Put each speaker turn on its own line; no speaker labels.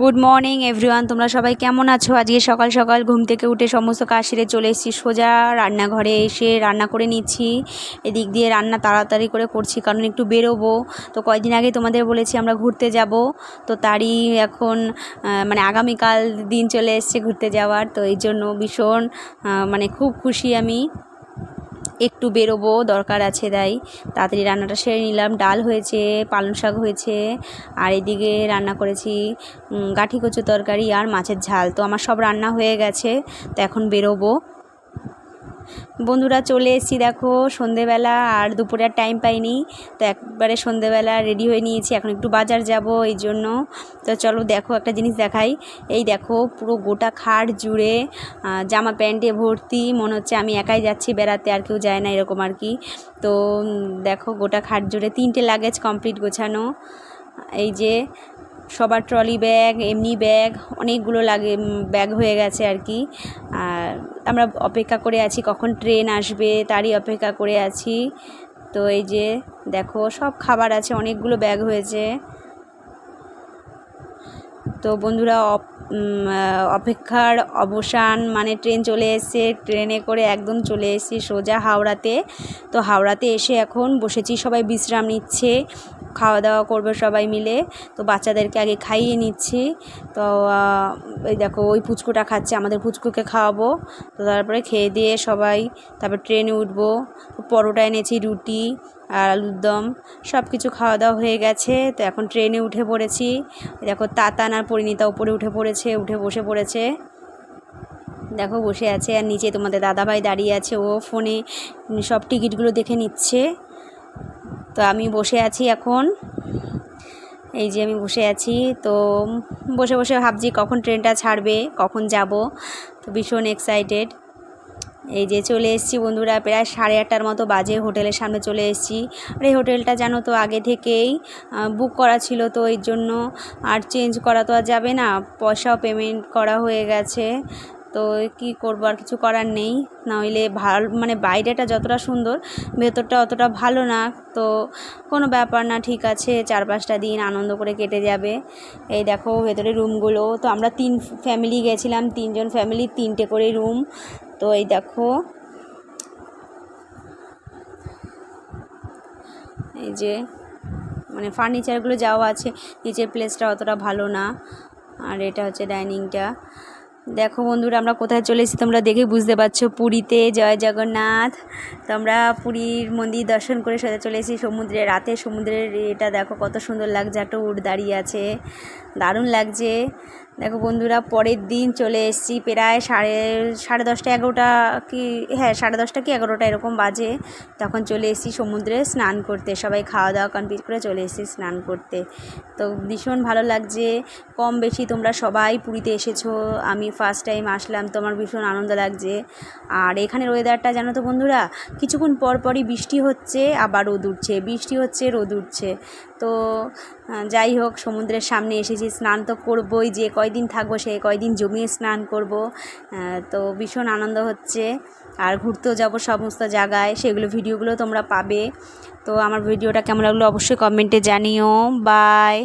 Good morning everyone তোমরা সবাই কেমন আছো? আজকে সকাল সকাল ঘুম থেকে উঠে সমস্ত কাজ সেরে চলে এসেছি। সোজা রান্নাঘরে এসে রান্না করে নিচ্ছি। এদিক দিয়ে রান্না তাড়াতাড়ি করে করছি, কারণ একটু বেরোবো। তো কয়েকদিন আগে তোমাদের বলেছি আমরা ঘুরতে যাব। তো তারই এখন মানে আগামীকাল দিন চলে এসছে ঘুরতে যাওয়ার। তো এই জন্য ভীষণ মানে খুব খুশি আমি। একটু বেরোবো, দরকার আছে তাই। তাড়াতাড়ি রান্নাটা সেরে নিলাম। ডাল হয়েছে, পালং শাক হয়েছে, আর এদিকে রান্না করেছি গাঠি কচু তরকারি আর মাছের ঝাল। তো আমার সব রান্না হয়ে গেছে, তো এখন বেরোবো। বন্ধুরা চলে এসেছি, দেখো, সন্ধেবেলা আর দুপুরে আর টাইম পাইনি। তো একবারে সন্ধেবেলা রেডি হয়ে নিয়েছি, এখন একটু বাজার যাব এই জন্য। তো চলো দেখো, একটা জিনিস দেখাই। এই দেখো, পুরো গোটা খাট জুড়ে জামা প্যান্টে ভর্তি। মনে হচ্ছে আমি একাই যাচ্ছি বেড়াতে, আর কেউ যায় না এরকম আর কি। তো দেখো, গোটা খাট জুড়ে তিনটে লাগেজ কমপ্লিট গোছানো। এই যে সবার ট্রলি ব্যাগ, এমনি ব্যাগ, অনেকগুলো লাগে ব্যাগ হয়ে গেছে আর কি। আর আমরা অপেক্ষা করে আছি কখন ট্রেন আসবে, তারই অপেক্ষা করে আছি। তো এই যে, দেখো, সব খাবার আছে, অনেকগুলো ব্যাগ হয়েছে। তো বন্ধুরা, অপ- অপেক্ষার অবসান মানে ট্রেন চলে এসেছে, ট্রেনে করে একদম চলে এসেছি সোজা হাওড়াতে। তো হাওড়াতে এসে এখন বসেছি, সবাই বিশ্রাম নিচ্ছে। খাওয়া দাওয়া করবে সবাই মিলে। তো বাচ্চাদেরকে আগে খাইয়ে নিচ্ছি। তো এই দেখো, ওই পুচকুটা খাচ্ছে, আমাদের পুচকুকে খাওয়াবো। তো তারপরে খেয়ে দিয়ে সবাই, তারপর ট্রেনে উঠবো। পরোটা এনেছি, রুটি, আর আলুর দম সব কিছু খাওয়া দাওয়া হয়ে গেছে। তো এখন ট্রেনে উঠে পড়েছি। দেখো, তাতান আর পরিণীতা উপরে উঠে পড়েছে, উঠে বসে পড়েছে। দেখো, বসে আছে। আর নিচে তোমাদের দাদাভাই দাঁড়িয়ে আছে। ও ফোনে সব টিকিটগুলো দেখে নিচ্ছে। তো আমি বসে আছি এখন। এই যে আমি বসে আছি, তো বসে বসে ভাবছি কখন ট্রেনটা ছাড়বে, কখন যাব। তো ভীষণ এক্সাইটেড এই যে চলে এসেছি বন্ধুরা, প্রায় সাড়ে আটটার মতো বাজে হোটেলের সামনে চলে এসেছি। আর এই হোটেলটা জানো তো আগে থেকেই বুক করা ছিল তো এই জন্য। আর চেঞ্জ করা তো আর যাবে না, পয়সাও পেমেন্ট করা হয়ে গেছে। তো কি করব আর কিছু করার নেই। নইলে ভালো মানে বাইরেটা যতটা সুন্দর, ভেতরটা অতটা ভালো না। তো কোনো ব্যাপার না, ঠিক আছে, চার পাঁচটা দিন আনন্দ করে কেটে যাবে। এই দেখো ভেতরে রুমগুলো। তো আমরা তিন ফ্যামিলি গেছিলাম, তিনজন ফ্যামিলি, তিনটে করে রুম। তো এই দেখো। এই যে মানে ফার্নিচারগুলো যাওয়া আছে, নিচের প্লেসটা অতটা ভালো না। আর এটা হচ্ছে ডাইনিংটা। দেখো বন্ধুরা, আমরা কোথায় চলে এসেছি তোমরা দেখে বুঝতে পারছ। পুরীতে জয় জগন্নাথ। তো আমরা পুরীর মন্দির দর্শন করে সোজা চলে এসেছি সমুদ্রে। রাতে সমুদ্রের এটা দেখো কত সুন্দর লাগছে, একটা উট দাঁড়িয়ে আছে। দারুণ লাগছে। দেখো বন্ধুরা, পরের দিন চলে এসেছি প্রায় সাড়ে সাড়ে দশটা এগারোটা কি হ্যাঁ সাড়ে দশটা কি এগারোটা এরকম বাজে। তখন চলে এসেছি সমুদ্রে স্নান করতে, সবাই খাওয়া দাওয়া কমপ্লিট করে চলে এসেছি স্নান করতে। তো ভীষণ ভালো লাগছে, কম বেশি তোমরা সবাই পুরীতে এসেছ, আমি ফার্স্ট টাইম আসলাম তো আমার ভীষণ আনন্দ লাগছে। আর এখানের ওয়েদারটা জানো তো বন্ধুরা, কিছুক্ষণ পর পরই বৃষ্টি হচ্ছে, আবার রোদ উঠছে, বৃষ্টি হচ্ছে, রোদ উঠছে। তো যাই হোক, সমুদ্রের সামনে এসেছি, স্নান তো করবোই, যে কয়দিন থাকব সে কয়দিন জমিয়ে স্নান করব। তো ভীষণ আনন্দ হচ্ছে, আর ঘুরতেও যাব সমস্ত জায়গায়, সেগুলো ভিডিওগুলো তোমরা পাবে। তো আমার ভিডিওটা কেমন লাগল অবশ্যই কমেন্টে জানিও, বাই।